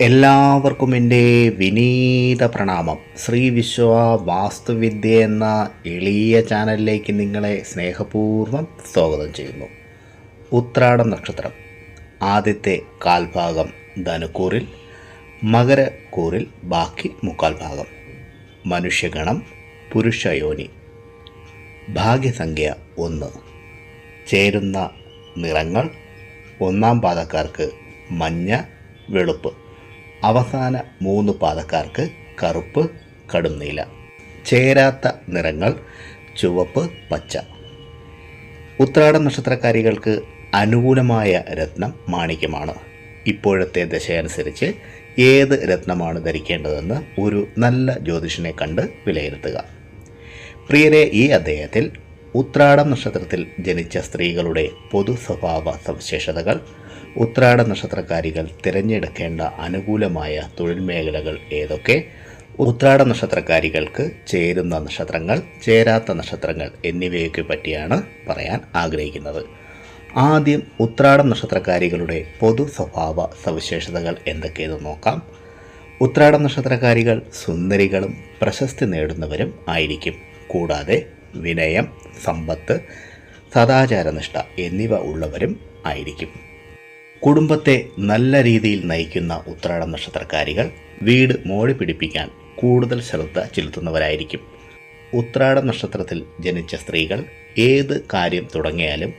എല്ലാവർക്കും എന്റെ വിനീത പ്രണാമം. ശ്രീ വിശ്വ വാസ്തുവിദ്യ എന്ന എളിയ ചാനലിലേക്ക് നിങ്ങളെ സ്നേഹപൂർവം സ്വാഗതം ചെയ്യുന്നു. ഉത്രാടം നക്ഷത്രം ആദ്യത്തെ കാൽഭാഗം ധനുക്കൂറിൽ മകരക്കൂറിൽ ബാക്കി മുക്കാൽ ഭാഗം. മനുഷ്യഗണം പുരുഷയോനി. ഭാഗ്യസംഖ്യ ഒന്ന്. ചേരുന്ന നിറങ്ങൾ ഒന്നാം പാദക്കാർക്ക് മഞ്ഞ വെളുപ്പ്. അവസാന മൂന്ന് പാദക്കാർക്ക് കറുപ്പ് കടും നീല. ചേരാത്ത നിറങ്ങൾ ചുവപ്പ് പച്ച. ഉത്രാട നക്ഷത്രക്കാരികൾക്ക് അനുകൂലമായ രത്നം മാണിക്യമാണ്. ഇപ്പോഴത്തെ ദശയനുസരിച്ച് ഏത് രത്നമാണ് ധരിക്കേണ്ടതെന്ന് ഒരു നല്ല ജ്യോതിഷനെ കണ്ട് വിലയിരുത്തുക. പ്രിയരെ ഈ അദ്ദേഹത്തിൽ ഉത്രാടം നക്ഷത്രത്തിൽ ജനിച്ച സ്ത്രീകളുടെ പൊതു സ്വഭാവ സവിശേഷതകൾ ഉത്രാട നക്ഷത്രക്കാരികൾ തിരഞ്ഞെടുക്കേണ്ട അനുകൂലമായ തൊഴിൽ മേഖലകൾ ഏതൊക്കെ ഉത്രാട നക്ഷത്രക്കാരികൾക്ക് ചേരുന്ന നക്ഷത്രങ്ങൾ ചേരാത്ത നക്ഷത്രങ്ങൾ എന്നിവയൊക്കെ പറ്റിയാണ് പറയാൻ ആഗ്രഹിക്കുന്നത്. ആദ്യം ഉത്രാടം നക്ഷത്രക്കാരികളുടെ പൊതു സ്വഭാവ സവിശേഷതകൾ എന്തൊക്കെയെന്ന് നോക്കാം. ഉത്രാടം നക്ഷത്രക്കാരികൾ സുന്ദരികളും പ്രശസ്തി നേടുന്നവരും ആയിരിക്കും. കൂടാതെ വിനയം സമ്പത്ത് സദാചാരനിഷ്ഠ എന്നിവ ഉള്ളവരും ആയിരിക്കും. കുടുംബത്തെ നല്ല രീതിയിൽ നയിക്കുന്ന ഉത്രാട നക്ഷത്രക്കാരികൾ വീട് മോടി പിടിപ്പിക്കാൻ കൂടുതൽ ശ്രദ്ധ ചെലുത്തുന്നവരായിരിക്കും. ഉത്രാട നക്ഷത്രത്തിൽ ജനിച്ച സ്ത്രീകൾ ഏത് കാര്യം തുടങ്ങിയാലും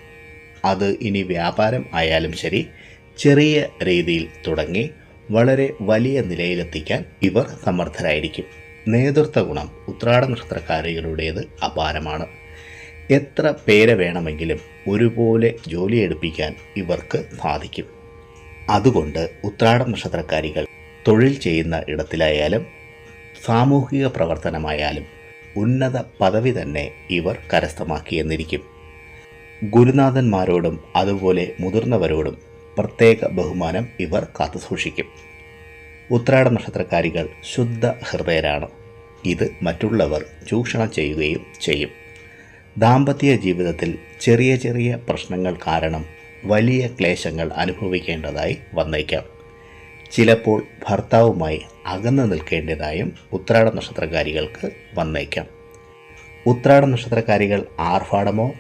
അത് ഇനി വ്യാപാരം ആയാലും ശരി ചെറിയ രീതിയിൽ തുടങ്ങി വളരെ വലിയ നിലയിലെത്തിക്കാൻ ഇവർ സമർത്ഥരായിരിക്കും. നേതൃത്വ ഗുണം ഉത്രാട നക്ഷത്രക്കാരികളുടേത് അപാരമാണ്. എത്ര പേരെ വേണമെങ്കിലും ഒരുപോലെ ജോലി എടുപ്പിക്കാൻ ഇവർക്ക് സാധിക്കും. അതുകൊണ്ട് ഉത്രാട നക്ഷത്രക്കാരികൾ തൊഴിൽ ചെയ്യുന്ന ഇടത്തിലായാലും സാമൂഹിക പ്രവർത്തനമായാലും ഉന്നത പദവി തന്നെ ഇവർ കരസ്ഥമാക്കിയെന്നിരിക്കും. ഗുരുനാഥന്മാരോടും അതുപോലെ മുതിർന്നവരോടും പ്രത്യേക ബഹുമാനം ഇവർ കാത്തുസൂക്ഷിക്കും. ഉത്രാട നക്ഷത്രക്കാരികൾ ശുദ്ധ ഹൃദയരാണ്. ഇത് മറ്റുള്ളവർ ചൂഷണം ചെയ്യുകയും ചെയ്യും. ദാമ്പത്യ ജീവിതത്തിൽ ചെറിയ ചെറിയ പ്രശ്നങ്ങൾ കാരണം വലിയ ക്ലേശങ്ങൾ അനുഭവിക്കേണ്ടതായി വന്നേക്കാം. ചിലപ്പോൾ ഭർത്താവുമായി അകന്നു നിൽക്കേണ്ടതായും ഉത്രാട നക്ഷത്രകാരികൾക്ക് വന്നേക്കാം. ഉത്രാട നക്ഷത്രകാരികൾ ആർഭാടമോ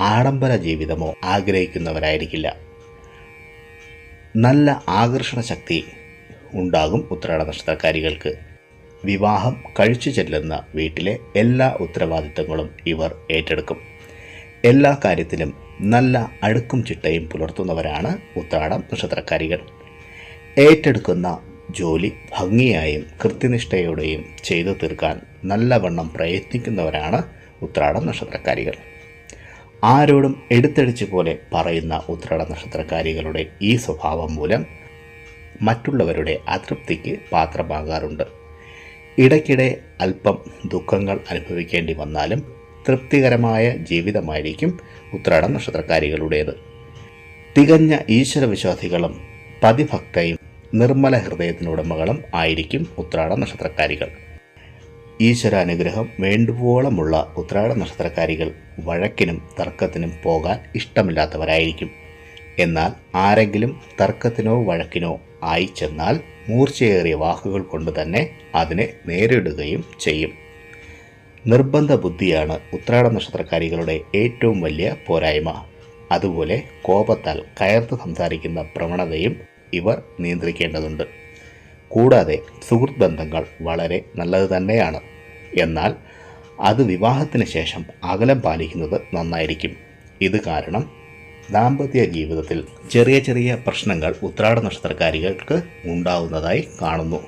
ആഡംബര ജീവിതമോ ആഗ്രഹിക്കുന്നവരായിരിക്കില്ല. നല്ല ആകർഷണ ശക്തി ഉണ്ടാകും ഉത്രാട നക്ഷത്രക്കാരികൾക്ക് വിവാഹം കഴിച്ചു ചെല്ലുന്ന വീട്ടിലെ എല്ലാ ഉത്തരവാദിത്തങ്ങളും ഇവർ ഏറ്റെടുക്കും. എല്ലാ കാര്യത്തിലും നല്ല അടുക്കും ചിട്ടയും പുലർത്തുന്നവരാണ് ഉത്രാടം നക്ഷത്രക്കാരികൾ. ഏറ്റെടുക്കുന്ന ജോലി ഭംഗിയായും കൃത്യനിഷ്ഠയോടെയും ചെയ്തു തീർക്കാൻ നല്ലവണ്ണം പ്രയത്നിക്കുന്നവരാണ് ഉത്രാടം നക്ഷത്രക്കാരികൾ. ആരോടും എടുത്തടിച്ച് പോലെ പറയുന്ന ഉത്രാട നക്ഷത്രക്കാരികളുടെ ഈ സ്വഭാവം മൂലം മറ്റുള്ളവരുടെ അതൃപ്തിക്ക് പാത്രമാകാറുണ്ട്. ഇടയ്ക്കിടെ അല്പം ദുഃഖങ്ങൾ അനുഭവിക്കേണ്ടി വന്നാലും തൃപ്തികരമായ ജീവിതമായിരിക്കും ഉത്രാടം നക്ഷത്രക്കാരികളുടേത്. തികഞ്ഞ ഈശ്വരവിശ്വാസികളും പതിഭക്തയും നിർമ്മല ഹൃദയത്തിനുടമകളും ആയിരിക്കും ഉത്രാട നക്ഷത്രക്കാരികൾ. ഈശ്വരാനുഗ്രഹം വേണ്ടുവോളമുള്ള ഉത്രാട നക്ഷത്രക്കാരികൾ വഴക്കിനും തർക്കത്തിനും പോകാൻ ഇഷ്ടമില്ലാത്തവരായിരിക്കും. എന്നാൽ ആരെങ്കിലും തർക്കത്തിനോ വഴക്കിനോ ആയി ചെന്നാൽ മൂർച്ചയേറിയ വാക്കുകൾ കൊണ്ട് തന്നെ അതിനെ നേരിടുകയും ചെയ്യും. നിർബന്ധ ബുദ്ധിയാണ് ഉത്രാട നക്ഷത്രക്കാരികളുടെ ഏറ്റവും വലിയ പോരായ്മ. അതുപോലെ കോപത്താൽ കയർത്ത് സംസാരിക്കുന്ന പ്രവണതയും ഇവർ നിയന്ത്രിക്കേണ്ടതുണ്ട്. കൂടാതെ സുഹൃത്ത് ബന്ധങ്ങൾ വളരെ നല്ലത് തന്നെയാണ്. എന്നാൽ അത് വിവാഹത്തിന് ശേഷം അകലം പാലിക്കുന്നത് നന്നായിരിക്കും. ഇത് കാരണം ദാമ്പത്യ ജീവിതത്തിൽ ചെറിയ ചെറിയ പ്രശ്നങ്ങൾ ഉത്രാട നക്ഷത്രക്കാരികൾക്ക് ഉണ്ടാവുന്നതായി കാണുന്നു.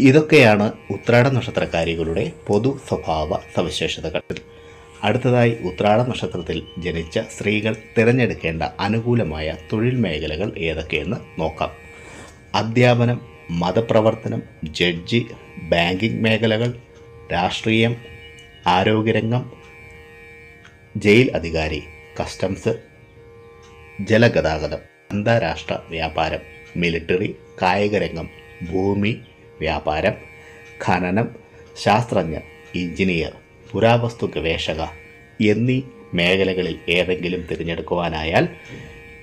ഇതൊക്കെയാണ് ഉത്രാട നക്ഷത്രക്കാരികളുടെ പൊതു സ്വഭാവ സവിശേഷതകൾ. അടുത്തതായി ഉത്രാട നക്ഷത്രത്തിൽ ജനിച്ച സ്ത്രീകൾ തിരഞ്ഞെടുക്കേണ്ട അനുകൂലമായ തൊഴിൽ മേഖലകൾ ഏതൊക്കെയെന്ന് നോക്കാം. അധ്യാപനം മതപ്രവർത്തനം ജഡ്ജി ബാങ്കിംഗ് മേഖലകൾ രാഷ്ട്രീയം ആരോഗ്യരംഗം ജയിൽ അധികാരി കസ്റ്റംസ് ജലഗതാഗതം അന്താരാഷ്ട്ര വ്യാപാരം മിലിറ്ററി കായികരംഗം ഭൂമി വ്യാപാരം ഖനനം ശാസ്ത്രജ്ഞർ എഞ്ചിനീയർ പുരാവസ്തു ഗവേഷക എന്നീ മേഖലകളിൽ ഏതെങ്കിലും തിരഞ്ഞെടുക്കുവാനായാൽ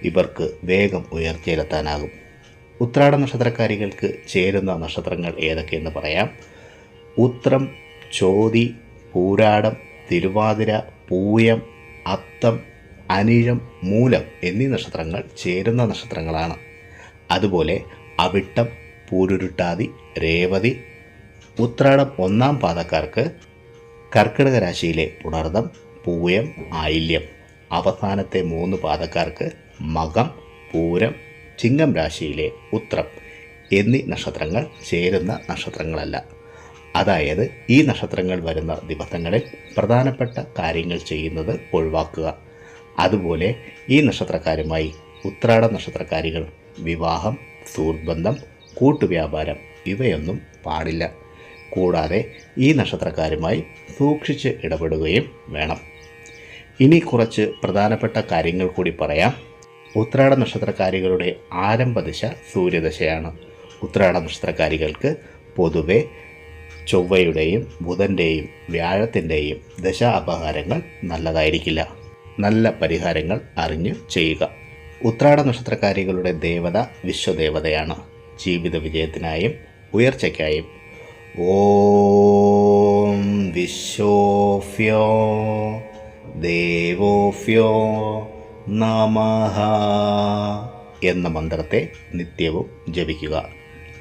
ഇവർക്ക് വേഗം ഉയർച്ചയിലെത്താനാകും. ഉത്രാട നക്ഷത്രക്കാരികൾക്ക് ചേരുന്ന നക്ഷത്രങ്ങൾ ഏതൊക്കെയെന്ന് പറയാം. ഉത്രം ചോതി പൂരാടം തിരുവാതിര പൂയം അത്തം അനിഴം മൂലം എന്നീ നക്ഷത്രങ്ങൾ ചേരുന്ന നക്ഷത്രങ്ങളാണ്. അതുപോലെ അവിട്ടം പൂരുരുട്ടാതി രേവതി ഉത്രാടം ഒന്നാം പാദക്കാർക്ക് കർക്കിടക രാശിയിലെ പുണർദം പൂയം ആയില്യം. അവസാനത്തെ മൂന്ന് പാദക്കാർക്ക് മകം പൂരം ചിങ്ങം രാശിയിലെ ഉത്രം എന്നീ നക്ഷത്രങ്ങൾ ചേരുന്ന നക്ഷത്രങ്ങളല്ല. അതായത് ഈ നക്ഷത്രങ്ങൾ വരുന്ന ദിവസങ്ങളിൽ പ്രധാനപ്പെട്ട കാര്യങ്ങൾ ചെയ്യുന്നത് ഒഴിവാക്കുക. അതുപോലെ ഈ നക്ഷത്രക്കാരുമായി ഉത്രാട നക്ഷത്രക്കാരികൾ വിവാഹം സുഹൃത്ബന്ധം കൂട്ടുവ്യാപാരം ഇവയൊന്നും പാടില്ല. കൂടാതെ ഈ നക്ഷത്രക്കാരുമായി സൂക്ഷിച്ച് ഇടപെടുകയും വേണം. ഇനി കുറച്ച് പ്രധാനപ്പെട്ട കാര്യങ്ങൾ കൂടി പറയാം. ഉത്രാട നക്ഷത്രക്കാരികളുടെ ആരംഭ ദിശ സൂര്യദശയാണ്. ഉത്രാട നക്ഷത്രക്കാരികൾക്ക് പൊതുവെ ചൊവ്വയുടെയും ബുധന്റെയും വ്യാഴത്തിന്റെയും ദശ അപഹാരങ്ങൾ നല്ലതായിരിക്കില്ല. നല്ല പരിഹാരങ്ങൾ അറിഞ്ഞു ചെയ്യുക. ഉത്രാട നക്ഷത്രക്കാരികളുടെ ദേവത വിശ്വദേവതയാണ്. ജീവിത വിജയത്തിനായും ഉയർച്ചയ്ക്കായും. ഓം വിശ്വോഫ്യോ ദേവോഫ്യോ നമഃ എന്ന മന്ത്രത്തെ നിത്യവും ജപിക്കുക.